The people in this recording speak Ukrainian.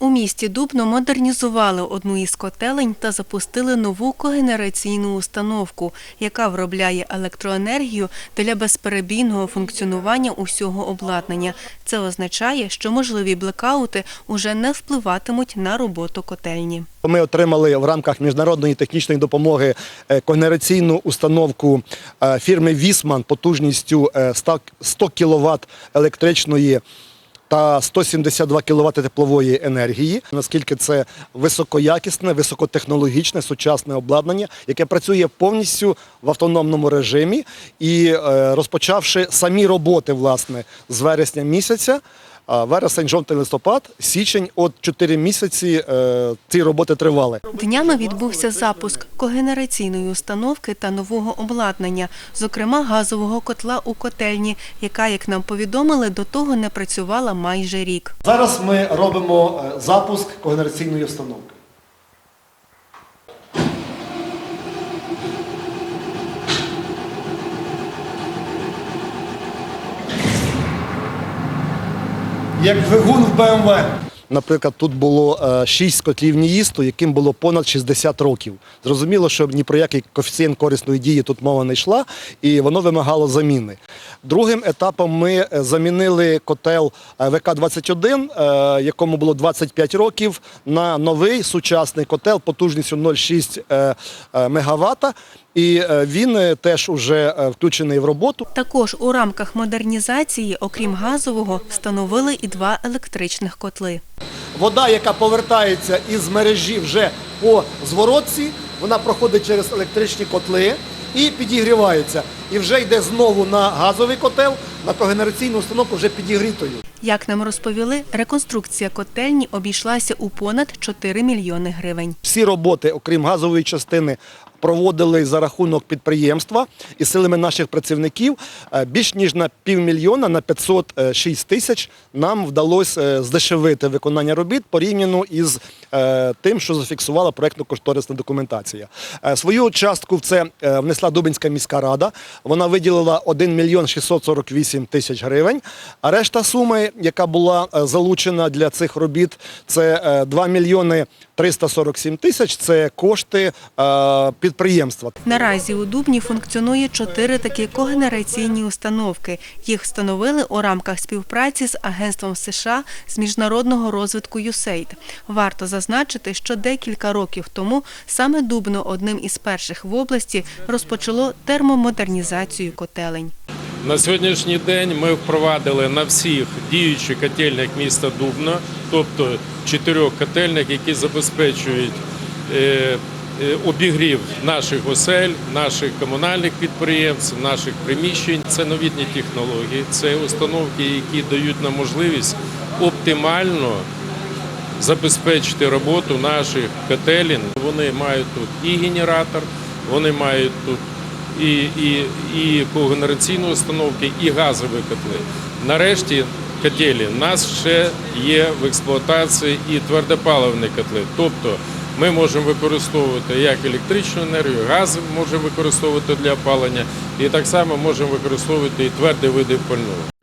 У місті Дубно модернізували одну із котелень та запустили нову когенераційну установку, яка виробляє електроенергію для безперебійного функціонування усього обладнання. Це означає, що можливі блекаути уже не впливатимуть на роботу котельні. Ми отримали в рамках міжнародної технічної допомоги е, когенераційну установку е, фірми Вісман потужністю е, 100 100 кВт електричної та 172 кВт теплової енергії. Наскільки це високоякісне, високотехнологічне сучасне обладнання, яке працює повністю в автономному режимі і е, розпочавши самі роботи власне з вересня місяця. А Вересень, жовтий, листопад, січень, от 4 місяці е, ці роботи тривали. Днями відбувся запуск когенераційної установки та нового обладнання, зокрема газового котла у котельні, яка, як нам повідомили, до того не працювала майже рік. Зараз ми робимо е, запуск когенераційної установки. Як двигун в БМВ. Наприклад, тут було е, 6 котлів ніїсту, яким було понад 60 років. Зрозуміло, що ні про який коефіцієнт корисної дії тут мова не йшла, і воно вимагало заміни. Другим етапом ми е, замінили котел е, ВК-21, е, якому було 25 років, на новий сучасний котел потужністю 0,6 е, е, МВт. І е, він е, теж уже е, включений в роботу. Також у рамках модернізації, окрім газового, встановили і два електричних котли. Вода, яка повертається із мережі вже по зворотці, вона проходить через електричні котли і підігрівається. І вже йде знову на газовий котел, на когенераційну установку вже підігрітою. Як нам розповіли, реконструкція котельні обійшлася у понад 4 мільйони гривень. Всі роботи, окрім газової частини, проводили за рахунок підприємства і силами наших працівників. Е, Більш ніж на півмільйона, на 506 тисяч нам вдалося е, здешевити виконання робіт порівняно із е, тим, що зафіксувала проєктно-кошторисна документація. Е, Свою частку в це е, внесла Дубинська міська рада. Вона виділила 1 мільйон 648 тисяч гривень. А решта суми, яка була е, залучена для цих робіт, це е, 2 мільйони 347 тисяч. Це кошти е, підприємства. Наразі у Дубні функціонує чотири такі когенераційні установки. Їх встановили у рамках співпраці з Агентством США з міжнародного розвитку USAID. Варто зазначити, що декілька років тому саме Дубно одним із перших в області розпочало термомодернізацію котелень. На сьогоднішній день ми впровадили на всіх діючих котельних міста Дубно, тобто чотирьох котельних, які забезпечують е, обігрів наших осель, наших комунальних підприємств, наших приміщень. Це новітні технології, це установки, які дають нам можливість оптимально забезпечити роботу наших котелень. Вони мають тут і генератор, вони мають тут і, і, і когенераційні установки, і газові котли. Нарешті котелі у нас ще є в експлуатації і твердопаливні котли. Тобто ми можемо використовувати як електричну енергію, газ можемо використовувати для опалення, і так само можемо використовувати і тверді види пального.